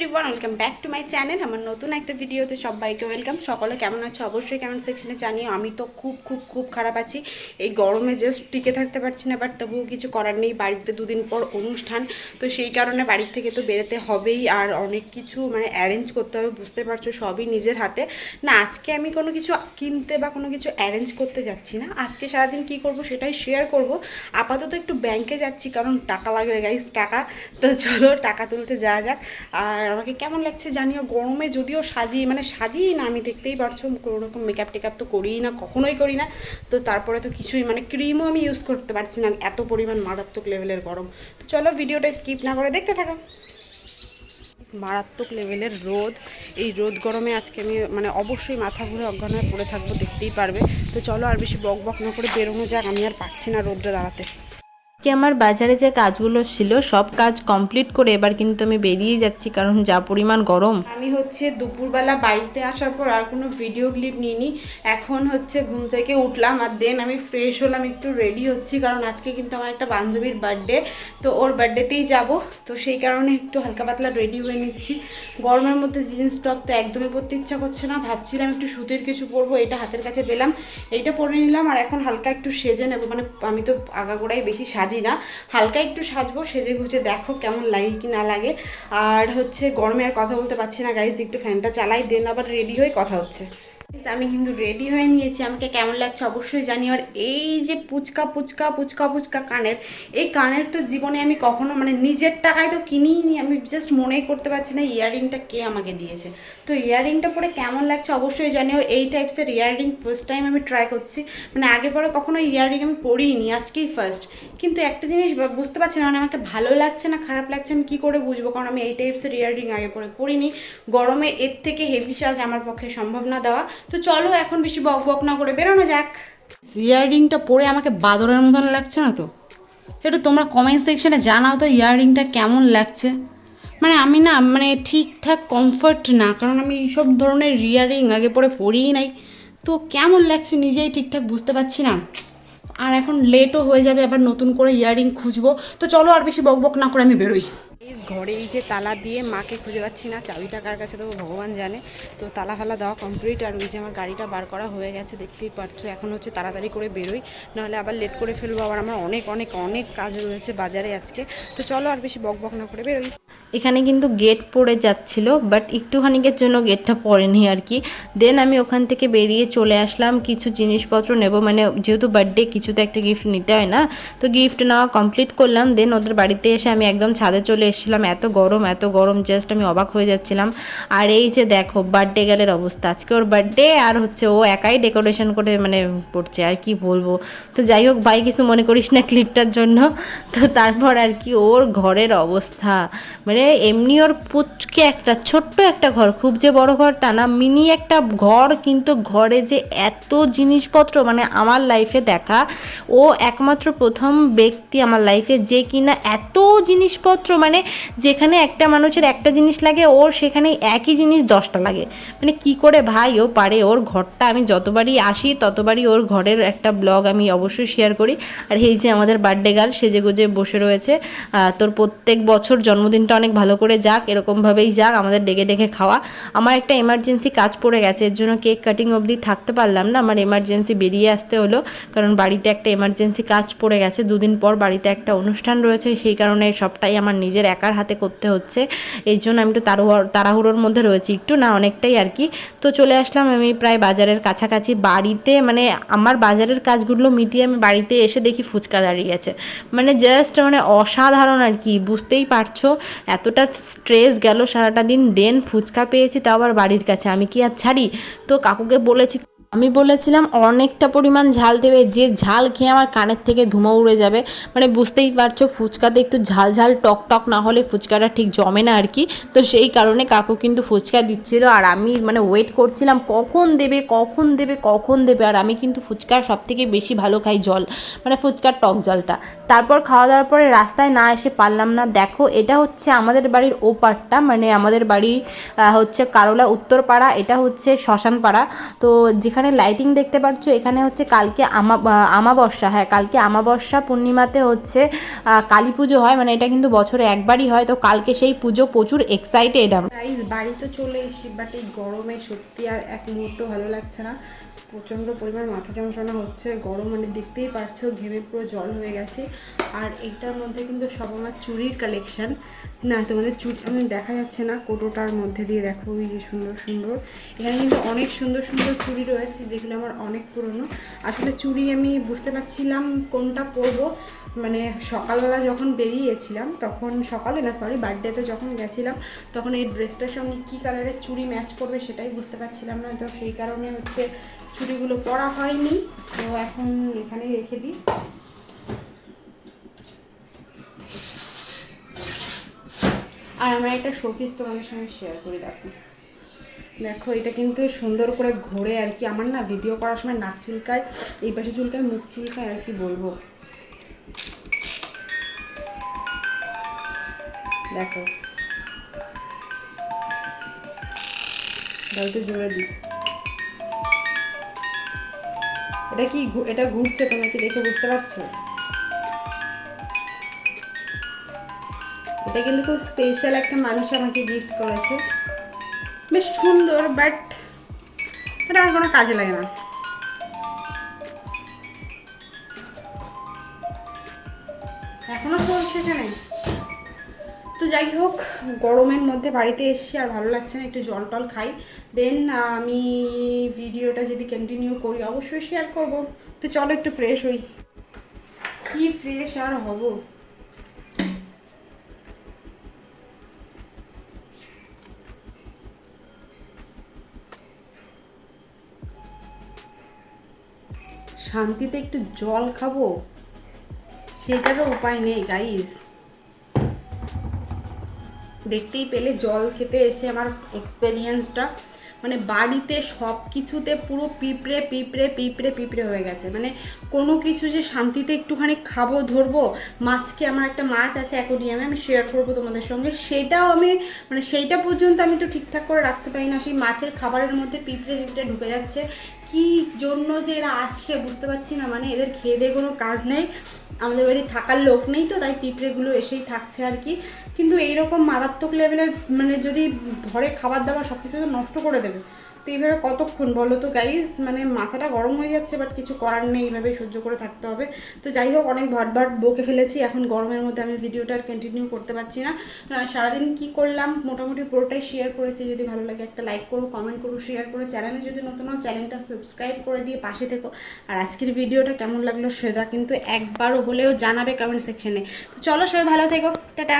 Everyone welcome back to my channel আমার নতুন একটা ভিডিওতে সবাইকে ওয়েলকাম সকলে কেমন আছে? অবশ্যই কেমন সেকশনে জানিও। আমি তো খুব খুব খুব খারাপ আছি। এই গরমে জাস্ট টিকে থাকতে পারছি না বাট তবুও কিছু করার নেই। বাড়িতে দুদিন পর অনুষ্ঠান, তো সেই কারণে বাড়ির থেকে তো বেরোতে হবেই। আর অনেক কিছু মানে অ্যারেঞ্জ করতে হবে, বুঝতে পারছ, সবই নিজের হাতে। না, আজকে আমি কোনো কিছু কিনতে বা কোনো কিছু অ্যারেঞ্জ করতে যাচ্ছি না। আজকে সারাদিন কি করব সেটাই শেয়ার করব। আপাতত একটু ব্যাংকে যাচ্ছি, কারণ টাকা লাগবে গাইস টাকা। তো চলো, টাকা তুলতে যাওয়া যাক। আর আমাকে কেমন লাগছে জানিও, গরমে যদিও সাজি মানে সাজিই না, আমি দেখতেই পারছ, কোনো রকম মেকআপ টেকআপ তো করিই না, কখনোই করি না। তো তারপরে তো কিছুই মানে ক্রিমও আমি ইউজ করতে পারছি না, এত পরিমাণ মারাত্মক লেভেলের গরম। তো চলো ভিডিওটা স্কিপ না করে দেখতে থাকো। মারাত্মক লেভেলের রোদ, এই রোদ গরমে আজকে আমি মানে অবশ্যই মাথা ঘুরে অজ্ঞান হয়ে পড়ে থাকব, দেখতেই পারবে। তো চলো আর বেশি বক বক না করে বেরোনো যাক, আমি আর পারছি না রোদটা দাঁড়াতে। আজকে আমার বাজারে যে কাজগুলো ছিল, সব কাজ কমপ্লিট করে এবার কিন্তু আমি বেরিয়ে যাচ্ছি, কারণ যা পরিমাণ গরম। আমি হচ্ছে দুপুরবেলা বাড়িতে আসার পর আর কোনো ভিডিও ক্লিপ নিইনি। এখন হচ্ছে ঘুম থেকে উঠলাম আর দেন আমি ফ্রেশ হলাম, একটু রেডি হচ্ছি, কারণ আজকে কিন্তু আমার একটা বান্ধবীর বার্থডে তো ওর বার্থডেতেই যাব। তো সেই কারণে একটু হালকা পাতলা রেডি হয়ে নিচ্ছি। গরমের মধ্যে জিন্স টপ তো একদমই পরতে ইচ্ছা করছে না। ভাবছিলাম একটু সুতির কিছু পরবো, এটা হাতের কাছে পেলাম, এইটা পরে নিলাম, আর এখন হালকা একটু সেজে নেব। মানে আমি তো আগাগোড়াই বেশি সাজি না। হালকা একটু সাজবো, সেজে গুজে দেখো কেমন লাগে কি না লাগে। আর হচ্ছে গরমে আর কথা বলতে পারছি না গাইজ একটু ফ্যানটা চালাই দেন আবার রেডি হয়ে কথা হচ্ছে। আমি কিন্তু রেডি হয়ে নিয়েছি। আমাকে কেমন লাগছে অবশ্যই জানি আর এই যে পুচকা পুচকা পুচকা পুচকা কানের, এই কানের তো জীবনে আমি কখনো মানে নিজের টাকায় তো কিনিই নি আমি জাস্ট মনেই করতে পারছি না ইয়াররিংটা কে আমাকে দিয়েছে। তো ইয়াররিংটা পরে কেমন লাগছে অবশ্যই জানিও। এই টাইপসের ইয়াররিং ফার্স্ট টাইম আমি ট্রাই করছি। মানে আগে পরে কখনো ইয়াররিং আমি পরিনি আজকেই ফার্স্ট কিন্তু একটা জিনিস বুঝতে পারছি না মানে আমাকে ভালো লাগছে না, খারাপ লাগছে, আমি কী করে বুঝব? কারণ আমি এই টাইপসের ইয়াররিং আগে পরে পরিনি গরমে এর থেকে হেভি সাজ আমার পক্ষে সম্ভব না দেওয়া। তো চলো, এখন বেশি বক বক না করে বেরোনো যাক। ইয়াররিংটা পরে আমাকে বাদরের মতন লাগছে না তো? একটু তোমরা কমেন্ট সেকশনে জানাও তো ইয়াররিংটা কেমন লাগছে। মানে আমি না মানে ঠিকঠাক কমফর্ট না, কারণ আমি এইসব ধরনের ইয়াররিং আগে পরে পরিই নাই। তো কেমন লাগছে নিজেই ঠিকঠাক বুঝতে পারছি না। আর এখন লেটও হয়ে যাবে, আবার নতুন করে ইয়াররিং খুঁজবো। তো চলো, আর বেশি বক বক না করে আমি বেরোই। ঘরে এই যে তালা দিয়ে মাকে খুঁজে পাচ্ছি না, চাবিটা কার কাছে তো ভগবান জানে। তো তালা ফালা দেওয়া কমপ্লিট আর ওই যে আমার গাড়িটা বার করা হয়ে গেছে, দেখতেই পারছ এখন হচ্ছে তাড়াতাড়ি করে বেরোই, নাহলে আবার লেট করে ফেলব। আবার আমার অনেক অনেক অনেক কাজ রয়েছে বাজারে আজকে। তো চলো আর বেশি বক বক না করে বেরোই। এখানে কিন্তু গেট পড়ে যাচ্ছিল বাট একটুখানিকের জন্য গেটটা পড়েনি আর কি। দেন আমি ওখান থেকে বেরিয়ে চলে আসলাম, কিছু জিনিসপত্র নেব মানে যেহেতু বার্থডে কিছু তো একটা গিফট নিতে হয় না। তো গিফট নেওয়া কমপ্লিট করলাম দেন ওদের বাড়িতে এসে আমি একদম ছাদে চলে এসেছিলাম। এত গরম এত গরম জাস্ট আমি অবাক হয়ে যাচ্ছিলাম। আর এই যে দেখো বার্থডে গেলের অবস্থা। আজকে ওর বার্থডে আর হচ্ছে ও একাই ডেকোরেশন করে মানে পড়ছে, আর কি বলব। তো যাই হোক, ভাই, কিছু মনে করিস না ক্লিপটার জন্য। তো তারপর আর কি ওর ঘরের অবস্থা। মানে এমনি ওর পুচকে একটা, ছোট্ট একটা ঘর, খুব যে বড় ঘর তা না, মিনি একটা ঘর, কিন্তু ঘরে যে এত জিনিসপত্র মানে আমার লাইফে দেখা, ও একমাত্র প্রথম ব্যক্তি আমার লাইফে যে কিনা এত জিনিসপত্র মানে যেখানে একটা মানুষের একটা জিনিস লাগে, ওর সেখানে একই জিনিস দশটা লাগে। মানে কি করে ভাই ও পারে, ওর ঘরটা আমি যতবারই আসি, ততবারই ওর ঘরের একটা ব্লগ আমি অবশ্যই শেয়ার করি। আর এই যে আমাদের বার্থডে গার্ল সেজে গুজে বসে রয়েছে। তোর প্রত্যেক বছর জন্মদিনটা অনেক ভালো করে যাক, এরকমভাবেই যাক, আমাদের ডেকে ডেকে খাওয়া। আমার একটা এমার্জেন্সি কাজ পড়ে গেছে, এর জন্য কেক কাটিং অবধি থাকতে পারলাম না, আমার এমার্জেন্সি বেরিয়ে আসতে হলো, কারণ বাড়িতে একটা এমার্জেন্সি কাজ পড়ে গেছে, দুদিন পর বাড়িতে একটা অনুষ্ঠান রয়েছে, সেই কারণে সবটাই আমার নিজের একার হাতে করতে হচ্ছে। এই জন্য আমি একটু তাড়াহুড়ো তাড়াহুড়োর মধ্যে রয়েছি একটু, না অনেকটাই আর কি। তো চলে আসলাম আমি প্রায় বাজারের কাছাকাছি, বাড়িতে মানে আমার বাজারের কাজগুলো মিটিয়ে আমি বাড়িতে এসে দেখি ফুচকা দাঁড়িয়ে গেছে মানে জাস্ট মানে অসাধারণ আর কি, বুঝতেই পারছ এতটা স্ট্রেস গেল সারাটা দিন দেন ফুচকা পেয়েছি তা আবার বাড়ির কাছে। আমি কি আর ছাড়ি? তো কাকুকে বলেছি আমি বলেছিলাম অনেকটা পরিমাণ ঝাল দেবে, যে ঝাল খেয়ে আমার কানের থেকে ধুমো উড়ে যাবে। মানে বুঝতেই পারছ, ফুচকাতে একটু ঝাল ঝাল টক টক না হলে ফুচকাটা ঠিক জমে না আর কি। তো সেই কারণে কাকু কিন্তু ফুচকা দিচ্ছিল, আর আমি মানে ওয়েট করছিলাম, কখন দেবে কখন দেবে কখন দেবে, আর আমি কিন্তু ফুচকার সব থেকে বেশি ভালো খাই জল মানে ফুচকার টক জলটা। তারপর খাওয়া দাওয়ার পরে রাস্তায় না এসে পারলাম না। দেখো, এটা হচ্ছে আমাদের বাড়ির ওপারটা মানে আমাদের বাড়ি হচ্ছে কারোলা উত্তরপাড়া, এটা হচ্ছে শ্মশানপাড়া। তো যেখানে যেখানে লাইটিং দেখতে পাচ্ছ, এখানে হচ্ছে কালকে আমাবস্যা হ্যাঁ কালকে আমাবস্যা, পূর্ণিমাতে হচ্ছে কালী পুজো হয় মানে এটা কিন্তু বছরে একবারই হয়, তো কালকে সেই পুজো প্রচুর এক্সাইটেড আমরা। বাড়ি তো চলে এসেছি বাট এই গরমে সত্যি আর এক মুহূর্ত ভালো লাগছে না। প্রচণ্ড পরিমাণ মাথা যন্ত্রণা হচ্ছে, গরম মানে দেখতেই পারছ, ঘেমে পুরো জল হয়ে গেছে। আর এইটার মধ্যে কিন্তু সব আমার চুরির কালেকশন না, তোমাদের চুড়ি আমি দেখা যাচ্ছে না কোটোটার মধ্যে দিয়ে, দেখো ওই যে সুন্দর সুন্দর। এখানে কিন্তু অনেক সুন্দর সুন্দর চুড়ি রয়েছে, যেগুলো আমার অনেক পুরনো। আসলে চুড়ি আমি বুঝতে পারছিলাম কোনটা পরবো। মানে সকালবেলা যখন বেরিয়েছিলাম, তখন সকালে না সরি বার্থডেতে যখন গেছিলাম, তখন এই ড্রেসটার সঙ্গে কী কালারের চুড়ি ম্যাচ করবে সেটাই বুঝতে পারছিলাম না। তো সেই কারণে হচ্ছে চুড়িগুলো পরা হয়নি, তো এখন এখানে রেখে দিই। আর আমরা একটা শোপিস তোমাদের সঙ্গে শেয়ার করি, দেখো। দেখো, এটা কিন্তু সুন্দর করে ঘোরে আর কি। আমার না ভিডিও করার সময় নাক চুলকায়, এই পাশে চুলকায়, মুখ চুলকায় আর কি বলব। দেখো। জোরে দিই। এটা কি এটা ঘুরছে? তোমরা কি দেখে বুঝতে পারছ? এটা কিন্তু খুব স্পেশাল একটা মানুষ আমাকে গিফট করেছে। বেশ সুন্দর বাট এটা আমার কোনো কাজে লাগে না। এখনও চলছে এখানে? তো যাই হোক, গরমের মধ্যে বাড়িতে এসেছি আর ভালো লাগছে না, একটু জল টল খাই। দেন আমি ভিডিওটা যদি কন্টিনিউ করি, অবশ্যই শেয়ার করব। তো চলো একটু ফ্রেশ হই। কি ফ্রেশ আর হব? শান্তিতে একটু জল খাব? সেটারও উপায় নেই গাইস দেখতেই পেলে, জল খেতে এসে আমার এক্সপেরিয়েন্সটা মানে বাড়িতে সব কিছুতে পুরো পিঁপড়ে পিঁপড়ে পিঁপড়ে পিঁপড়ে হয়ে গেছে। মানে কোনো কিছু যে শান্তিতে একটুখানি খাব, ধরবো, মাছকে আমার একটা মাছ আছে অ্যাকোডিয়ামে, আমি শেয়ার করব তোমাদের সঙ্গে। সেটাও আমি মানে সেইটা পর্যন্ত আমি একটু ঠিকঠাক করে রাখতে পারি না। সেই মাছের খাবারের মধ্যে পিঁপড়ে পিঁপড়ে ঢুকে যাচ্ছে। কি জন্য যে এরা আসছে বুঝতে পারছি না। মানে এদের খেয়ে দিয়ে কোনো কাজ নেই। আমাদের বাড়ি থাকার লোক নেই তো, তাই পিঁপড়েগুলো এসেই থাকছে আর কি। কিন্তু এইরকম মারাত্মক লেভেলের মানে যদি ঘরে খাবার দাবার সব কিছু নষ্ট করে দেবে। তো এইভাবে কতক্ষণ বলো তো গাইজ মানে মাথাটা গরম হয়ে যাচ্ছে বাট কিছু করার নেই এইভাবে সহ্য করে থাকতে হবে। তো যাই হোক, অনেক ভট ভট বকে ফেলেছি, এখন গরমের মধ্যে আমি ভিডিওটা আর কন্টিনিউ করতে পারছি না। সারাদিন কি করলাম? মোটামুটি পুরোটাই শেয়ার করেছি, যদি ভালো লাগে একটা লাইক করো কমেন্ট করো শেয়ার করো। চ্যানেলে যদি নতুন হও চ্যানেলটা সাবস্ক্রাইব করে দিয়ে পাশে থেকো। আর আজকের ভিডিওটা কেমন লাগল সেটা কিন্তু একবারও হলেও জানাবে কমেন্ট সেকশনে তো চলো সবাই ভালো থেকো, টাটা।